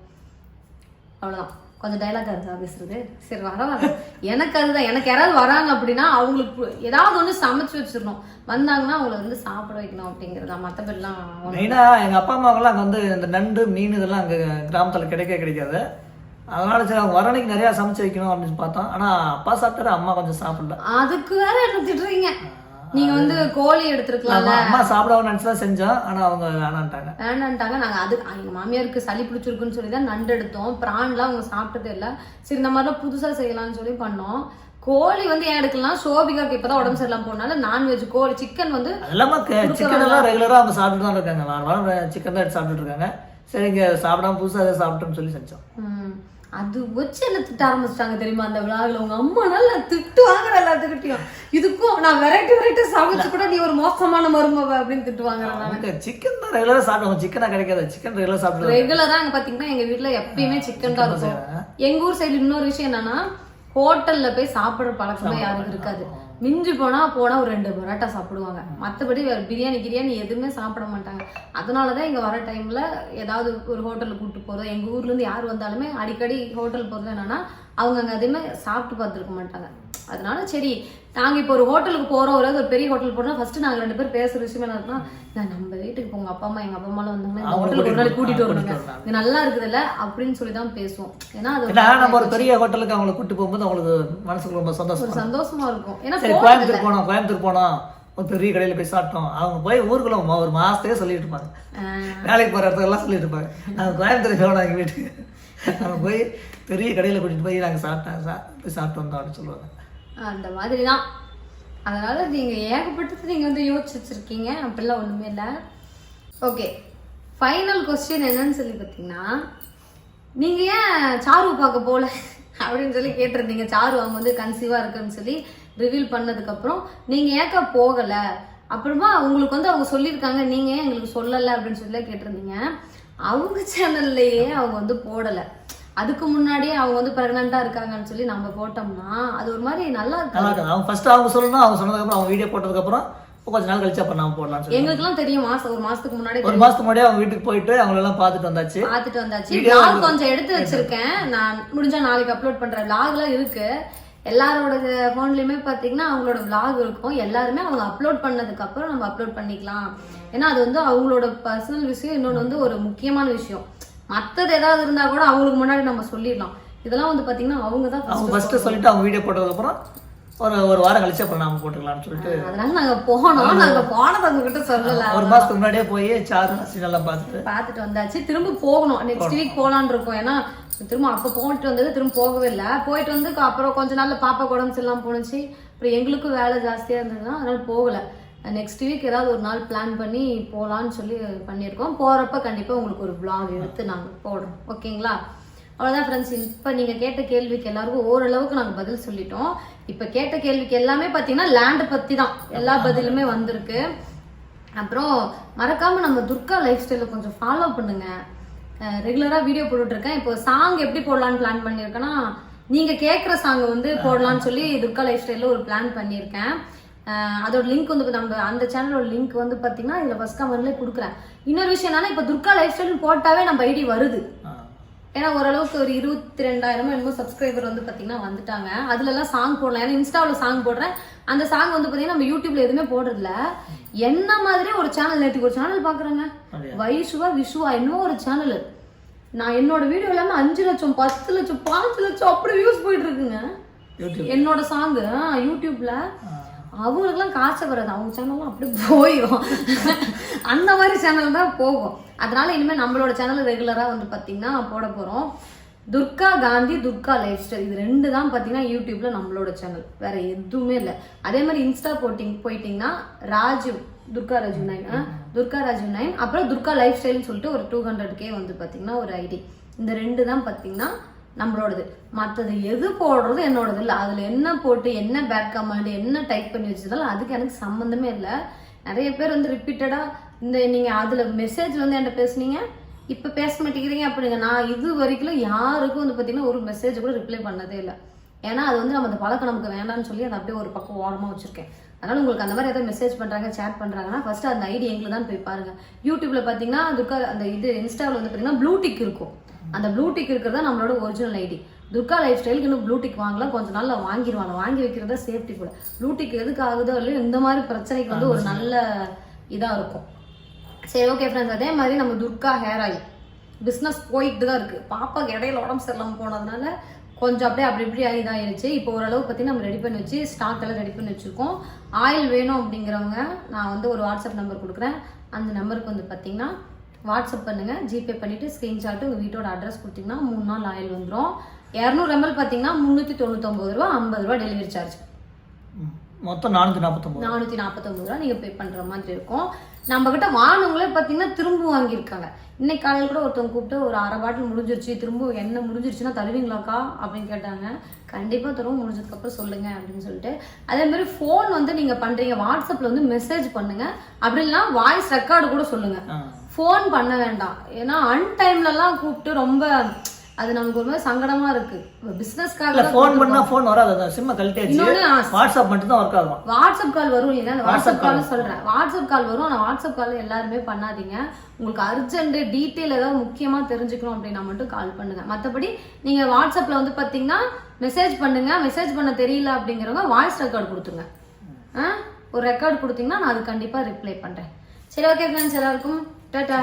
A: அவ்வளோதான் கொஞ்சம் டைலாக் இருந்தா பேசுறது? சரி வர வர எனக்கு அதுதான். எனக்கு யாராவது வராங்க அப்படின்னா அவங்களுக்கு ஏதாவது ஒன்று சமைச்சு வச்சிடணும். வந்தாங்கன்னா அவங்கள வந்து சாப்பிட வைக்கணும் அப்படிங்கிறதா. மற்றபடிலாம்
B: மெயினாக எங்கள் அப்பா அம்மாவுக்கெல்லாம் அங்கே வந்து இந்த நண்டு மீன் இதெல்லாம் அங்கே கிராமத்தில் கிடைக்க கிடைக்காது. அதனால சரி அவங்க வர அன்னைக்கு நிறையா சமைச்சு வைக்கணும் அப்படின்னு பார்த்தோம். ஆனால் அப்பா சாப்பிட்டாரு அம்மா கொஞ்சம் சாப்பிடல.
A: அதுக்கு வேற என்ன திட்டுறீங்க? நீங்க வந்து கோழி எடுத்துருக்கலாம்ல.
B: நம்ம அம்மா சாப்பிடவும் நினச்சி செஞ்சோம். ஆனால் அவங்க வேணான்ட்டாங்க.
A: வேண்டான்ட்டாங்க நாங்க அது எங்க மாமியாருக்கு சளி பிடிச்சிருக்குன்னு சொல்லி தான் நண்டு எடுத்தோம். பிரான்லாம் அவங்க சாப்பிட்டதே இல்ல. சரி இந்த மாதிரிலாம் புதுசா செய்யலாம்னு சொல்லி பண்ணோம். கோழி வந்து ஏன் எடுக்கலாம் சோபிகாக்கு இப்பதான் உடம்பு சரியில்லாம போனால நான்வெஜ் கோழி சிக்கன் வந்து
B: இல்லாமல் சிக்கன் எல்லாம் ரெகுலராக அவங்க சாப்பிட்டு தான் இருக்காங்க. வாரம் சிக்கன் தான் எடுத்து சாப்பிட்டுட்டு இருக்காங்க. சரி இங்கே சாப்பிடாம எதாவது சாப்பிட்டோம்னு சொல்லி செஞ்சோம்.
A: அது வச்சு என்ன திட்ட ஆரம்பிச்சிட்டாங்க தெரியுமா அந்த விழாவில் உங்க அம்மா நல்லா திட்டு வாங்குற எல்லாத்துக்கிட்டையும். இதுக்கும் நான் வெரைட்டி வெரைட்டி சமைச்சு கூட நீ ஒரு மோசமான மருமவ அப்படின்னு திட்டு வாங்குறேன் நான்.
B: சிக்கன் தான் ரெகுலராக சாப்பிடுவோம் சிக்கனாக கிடைக்காது. சிக்கன் ரெகுலராக சாப்பிடுவாங்க.
A: ரெகுலரா அங்க பாத்தீங்கன்னா எங்க வீட்ல எப்பயுமே சிக்கன் தான் இருக்கும். எங்க ஊர் சைடு இன்னொரு விஷயம் என்னன்னா ஹோட்டல்ல போய் சாப்பிடுற பழக்கமே யாருக்கும் இருக்காது. மிஞ்சி போனால் போனால் ஒரு ரெண்டு பரோட்டா சாப்பிடுவாங்க. மற்றபடி வேறு பிரியாணி கிரியாணி எதுவுமே சாப்பிட மாட்டாங்க. அதனால தான் இங்கே வர டைமில் ஏதாவது ஒரு ஹோட்டலில் கூப்பிட்டு போகிறோம் எங்கள் ஊர்லேருந்து யார் வந்தாலுமே அடிக்கடி ஹோட்டல் போகிறது என்னென்னா அவங்க அங்கே எதுவுமே சாப்பிட்டு பார்த்துருக்க மாட்டாங்க. அதனால சரி நாங்க இப்போ ஒரு ஹோட்டலுக்கு போறோம் ஒரு ஒரு பெரிய ஹோட்டல் போறோம் ஃபர்ஸ்ட் நாங்க ரெண்டு பேரும் பேசுற விஷயம் என்ன இருக்குன்னா "நான் நம்ம வீட்டுக்கு இப்போ உங்க அப்பா அம்மா எங்க அப்பா அம்மாலாம் வந்தாங்கன்னா
B: அவங்கள
A: ஹோட்டலுக்கு ஒரு நாள்
B: கூட்டிட்டு
A: கூட்டிட்டு
B: வரணும்.
A: வருவாங்க இது நல்லா இருக்குதுல்ல? அப்படின்னு சொல்லி தான் பேசுவோம். ஏன்னா அது
B: நம்ம ஒரு பெரிய ஹோட்டலுக்கு அவங்கள கூட்டு போகும்போது அவங்களுக்கு மனசுக்கு ரொம்ப சந்தோஷம்
A: சந்தோஷமா இருக்கும். ஏன்னா
B: கோயம்புத்தூர் போனோம் கோயம்புத்தூர் போனோம் ஒரு பெரிய கடையில் போய் சாப்பிட்டோம். அவங்க போய் ஊருக்குள்ள ஒரு மாதத்துக்கே சொல்லிட்டு இருப்பாங்க. வேலைக்கு போகிற இடத்துலலாம் சொல்லிட்டு இருப்பாங்க. நாங்கள் கோயம்புத்தூர் போனோம் எங்கள் வீட்டுக்கு? அவங்க போய் பெரிய கடையில் கூட்டிகிட்டு போய் நாங்கள் சாப்பிட்டோம் போய் சாப்பிட்டு வந்தோம் அப்படின்னு சொல்லுவாங்க.
A: அந்த மாதிரி தான் அதனால் நீங்கள் ஏகப்பட்டது நீங்கள் வந்து யோசிச்சு வச்சுருக்கீங்க. அப்படிலாம் ஒன்றுமே இல்லை. ஓகே ஃபைனல் கொஸ்டின் என்னன்னு சொல்லி பார்த்தீங்கன்னா நீங்கள் ஏன் சாரு பார்க்க போல அப்படின்னு சொல்லி கேட்டிருந்தீங்க. சாரு அவங்க வந்து கன்சீவாக இருக்குன்னு சொல்லி ரிவீல் பண்ணதுக்கப்புறம் நீங்கள் ஏக்கா போகலை? அப்புறமா உங்களுக்கு வந்து அவங்க சொல்லியிருக்காங்க. நீங்கள் ஏன் எங்களுக்கு சொல்லலை அப்படின்னு சொல்லி கேட்டிருந்தீங்க. அவங்க சேனல்லையே அவங்க வந்து போடலை. அதுக்கு முன்னாடியே அவங்க வந்து பிரெக்னண்டா இருக்காங்கன்னு சொல்லி நம்ம போட்டோம்னா அது ஒரு மாதிரி நல்லா இருக்கு
B: நல்லா இருக்கு அவங்க ஃபர்ஸ்ட் அவங்க சொல்லணும் அவங்க சொன்னதுக்கப்புறம் அவங்க வீடியோ போட்டதுக்கப்புறம் கொஞ்ச நாள் கழிச்சா அப்போ நாம போடலாம்னு சொல்லி
A: எங்களுக்குலாம் தெரியும். மாசம் ஒரு மாசத்துக்கு முன்னாடி
B: ஒரு மாசத்துக்கு முன்னாடியே அவங்க வீட்டுக்கு போயிட்டு அவங்களெல்லாம் பார்த்துட்டு வந்தாச்சு.
A: பார்த்துட்டு வந்தாச்சு. vlog கொஞ்சம் எடுத்து வச்சிருக்கேன். நான் முடிஞ்சா நாளைக்கு அப்லோட் பண்றேன் vlogலாம் இருக்கு. எல்லாரோட ஃபோன்லயுமே பாத்தீங்கன்னா அவங்களோட vlog இருக்கும். எல்லாருமே அவங்க அப்லோட் பண்ணதுக்கு அப்புறம் நம்ம அப்லோட் பண்ணிக்கலாம். ஏன்னா அது வந்து அவங்களோட பர்சனல் விஷயம். இன்னொன்று வந்து ஒரு முக்கியமான விஷயம். மத்தது ஏதாவது இருந்தா கூட அவங்களுக்கு முன்னாடி நம்ம சொல்லிடலாம். இதெல்லாம் வந்து பாத்தீங்கன்னா அவங்க தான்
B: அவங்க ஃபர்ஸ்ட் சொல்லிட்டு அவங்க வீடியோ போட்டதுக்கப்புறம் ஒரு ஒரு வாரம் கழிச்சு அப்புறம் நாம போட்டுக்கலாம்னு சொல்லிட்டு
A: அதனால நாங்க போனோம். நாங்க போனது அவங்க கிட்ட சொல்லல.
B: ஒரு மாசத்துக்கு முன்னாடியே போய் சாரு சீனெல்லாம் பார்த்துட்டு.
A: பார்த்துட்டு வந்தாச்சு. திரும்ப போகணும். நெக்ஸ்ட் வீக் போகலான்னு இருக்கோம். ஏன்னா திரும்ப அப்போ போயிட்டு வந்தது திரும்ப போகவே இல்லை. போயிட்டு வந்து அப்புறம் கொஞ்ச நாள்ல பாப்பா உடம்பு சரியில்லாம போணுச்சு. அப்புறம் எங்களுக்கும் வேலை ஜாஸ்தியா இருந்ததுன்னா அதனால போகல. நெக்ஸ்ட் வீக் ஏதாவது ஒரு நாள் பிளான் பண்ணி போகலான்னு சொல்லி பண்ணியிருக்கோம். போகிறப்ப கண்டிப்பாக உங்களுக்கு ஒரு பிளாக் எடுத்து நாங்கள் போடுறோம். ஓகேங்களா அவ்வளோதான் ஃப்ரெண்ட்ஸ் இப்போ நீங்கள் கேட்ட கேள்விக்கு எல்லாருக்கும் ஓரளவுக்கு நாங்கள் பதில் சொல்லிட்டோம். இப்போ கேட்ட கேள்விக்கு எல்லாமே பார்த்தீங்கன்னா லேண்டை பற்றி தான் எல்லா பதிலுமே வந்திருக்கு. அப்புறம் மறக்காமல் நம்ம துர்கா லைஃப் ஸ்டைலை கொஞ்சம் ஃபாலோ பண்ணுங்க. ரெகுலராக வீடியோ போட்டுட்ருக்கேன். இப்போ சாங் எப்படி போடலான்னு பிளான் பண்ணியிருக்கேன்னா நீங்கள் கேட்குற சாங் வந்து போடலான்னு சொல்லி துர்கா லைஃப் ஸ்டைலில் ஒரு பிளான் பண்ணியிருக்கேன். அதோட லிங்க் வந்து நம்ம அந்த சேனலோட லிங்க் வந்து பார்த்தீங்கன்னா இதில் ஃபஸ்ட் கமெண்ட்லேயே கொடுக்குறேன். இன்னொரு விஷயம் என்னன்னா இப்போ துர்கா லைஃப் ஸ்டைல் போட்டாவே நம்ம ஐடி வருது. ஏன்னா ஓரளவுக்கு ஒரு இருபத்தி ரெண்டாயிரமோ என்னமோ சப்ஸ்கிரைபர் வந்து பார்த்தீங்கன்னா வந்துட்டாங்க. அதுல எல்லாம் சாங் போடலாம். ஏன்னா இன்ஸ்டாவில் சாங் போடுறேன். அந்த சாங் வந்து பார்த்தீங்கன்னா நம்ம யூடியூப்ல எதுவுமே போடுறதில்ல. என்ன மாதிரி ஒரு சேனல் நேற்றுக்கு ஒரு சேனல் பார்க்குறேங்க? வைஷுவா விஷுவா இன்னும் ஒரு சேனல் நான் என்னோட வீடியோ எல்லாமே அஞ்சு லட்சம் பத்து லட்சம் பாஞ்சு லட்சம் அப்படி வியூஸ் போயிட்டு இருக்குங்க. என்னோட சாங்கு யூடியூப்ல. அவங்களுக்குலாம் காசு வராது. அவங்க சேனல்லாம் அப்படி போயிடும் அந்த மாதிரி சேனல் தான் போகும். அதனால இனிமேல் நம்மளோட சேனல் ரெகுலராக வந்து பார்த்தீங்கன்னா போட போகிறோம் துர்கா காந்தி துர்கா லைஃப் ஸ்டைல் இது ரெண்டு தான் பார்த்தீங்கன்னா யூடியூப்ல நம்மளோட சேனல் வேற எதுவுமே இல்லை. அதே மாதிரி இன்ஸ்டா போட்டிங் போயிட்டீங்கன்னா ராஜு துர்கா ராஜு நைன் ஆ, துர்கா ராஜு நைன் அப்புறம் துர்கா லைஃப் ஸ்டைல்னு சொல்லிட்டு ஒரு டூ ஹண்ட்ரட் கே வந்து பார்த்தீங்கன்னா ஒரு ஐடி இந்த ரெண்டு தான் பார்த்தீங்கன்னா நம்மளோடது. மற்றது எது போடுறது என்னோடது இல்லை. அதில் என்ன போட்டு என்ன பேக் கமாண்ட் என்ன டைப் பண்ணி வச்சதாலும் அதுக்கு எனக்கு சம்மந்தமே இல்லை. நிறைய பேர் வந்து ரிப்பீட்டடாக இந்த நீங்கள் அதில் மெசேஜ் வந்து என்கிட்ட பேசுனீங்க. இப்போ பேச மாட்டேங்கிறீங்க அப்படிங்க. நான் இது வரைக்கும் யாருக்கும் வந்து பார்த்தீங்கன்னா ஒரு மெசேஜ் கூட ரிப்ளை பண்ணதே இல்லை. ஏன்னா அது வந்து நம்ம அந்த பழக்கம் நமக்கு வேண்டாம்னு சொல்லி அதை அப்படியே ஒரு பக்கம் ஓரமாக வச்சுருக்கேன். அதனால உங்களுக்கு அந்த மாதிரி ஏதாவது மெசேஜ் பண்ணுறாங்க சேட் பண்ணுறாங்கன்னா ஃபஸ்ட்டு அந்த ஐடி எங்களுக்கு தான் போய் பாருங்கள் யூடியூப்பில் பார்த்தீங்கன்னா துக்கா அந்த இது இன்ஸ்டாவில் வந்து பார்த்தீங்கன்னா ப்ளூடிக் இருக்கும். அந்த ப்ளூ டிக் இருக்கிறது தான் நம்மளோட ஒரிஜினல் ஐடி துர்கா லைஃப் ஸ்டைலுக்கு இன்னும் ப்ளூ டிக் வாங்கலாம். கொஞ்ச நாள்ல வாங்கிடுவாங்க வாங்கி வைக்கிறதா சேஃப்டி கூட. ப்ளூ டிக் எதுக்கு ஆகுதோ இல்லையோ இந்த மாதிரி பிரச்சனைக்கு வந்து ஒரு நல்ல இதா இருக்கும். சரி ஓகே ஃப்ரெண்ட்ஸ் அதே மாதிரி நம்ம துர்கா ஹேர் ஆயில் பிஸ்னஸ் போயிட்டு தான் இருக்கு. பாப்பாக்கு இடையில உடம்பு சரியில்லாமல் போனதுனால கொஞ்சம் அப்படியே அப்படி இப்படி ஆகி இதாகிடுச்சு இப்போ ஓரளவு பற்றி நம்ம ரெடி பண்ணி வச்சு ஸ்டாக் எல்லாம் ரெடி பண்ணி வச்சுருக்கோம். ஆயில் வேணும் அப்படிங்கிறவங்க நான் வந்து ஒரு வாட்ஸ்அப் நம்பர் கொடுக்குறேன். அந்த நம்பருக்கு வந்து பார்த்தீங்கன்னா வாட்ஸ்அப் பண்ணுங்கள் ஜிபே பண்ணிவிட்டு ஸ்க்ரீன்ஷாட்டு உங்கள் வீட்டோட அட்ரஸ் கொடுத்தீங்கன்னா மூணு நாள் ஆயில் வந்துடும் இரநூறு எம்எல் பார்த்தீங்கன்னா முந்நூற்றி தொண்ணூத்தொம்பது ரூபா ஐம்பது ரூபா டெலிவரி சார்ஜ்.
B: மொத்தம் நானூற்றி நாற்பத்தொம்பது
A: நானூற்றி நாற்பத்தொம்பது ரூபா நீங்கள் பே பண்ணுற மாதிரி இருக்கும். நம்ம கிட்ட வாங்கினவங்களே பார்த்தீங்கன்னா திரும்ப வாங்கியிருக்காங்க. இன்னைக்கு காலையில் கூட ஒருத்தவங்க கூப்பிட்டு ஒரு அரை பாட்டில் முடிஞ்சிருச்சு திரும்ப என்ன முடிஞ்சிருச்சுன்னா தருவீங்களாக்கா அப்படின்னு கேட்டாங்க. கண்டிப்பாக தருவோம் முடிஞ்சதுக்கப்புறம் சொல்லுங்க அப்படின்னு சொல்லிட்டு. அதே மாதிரி ஃபோன் வந்து நீங்கள் பண்ணுறீங்க வாட்ஸ்அப்பில் வந்து மெசேஜ் பண்ணுங்க. அப்படி இல்லைன்னா வாய்ஸ் ரெக்கார்டு கூட சொல்லுங்க.
B: ஆ.
A: ஃபோன் பண்ண வேண்டாம். ஏன்னா அன்டைம்லலாம் கூப்பிட்டு ரொம்ப அது நமக்கு மாதிரி சங்கடமா இருக்கு. பிஸ்னஸ்க்காக
B: இல்லை ஃபோன் பண்ணால் ஃபோன் வராது. சிம்மை கழட்டியாச்சு. வாட்ஸ்அப் மட்டும் தான் ஒர்க் ஆகும்.
A: வாட்ஸ்அப் கால் வரும் இல்லைன்னா அந்த வாட்ஸ்அப் கால் சொல்றேன். வாட்ஸ்அப் கால் வரும். ஆனா வாட்ஸ்அப் கால் எல்லாருமே பண்ணாதீங்க. உங்களுக்கு அர்ஜென்ட் டீட்டெயில் ஏதாவது முக்கியமா தெரிஞ்சுக்கணும் அப்படின்னா மட்டும் கால் பண்ணுங்க. மத்தபடி நீங்க வாட்ஸ்அப்ல வந்து பாத்தீங்கன்னா மெசேஜ் பண்ணுங்க. மெசேஜ் பண்ண தெரியல அப்படிங்கிறவங்க வாய்ஸ் ரெக்கார்ட் கொடுத்துங்க ஆ? ஒரு ரெக்கார்ட் கொடுத்தீங்கன்னா நான் அது கண்டிப்பா ரிப்ளை பண்றேன். சரி ஓகே ஃப்ரெண்ட்ஸ் எல்லாருக்கும் Tada!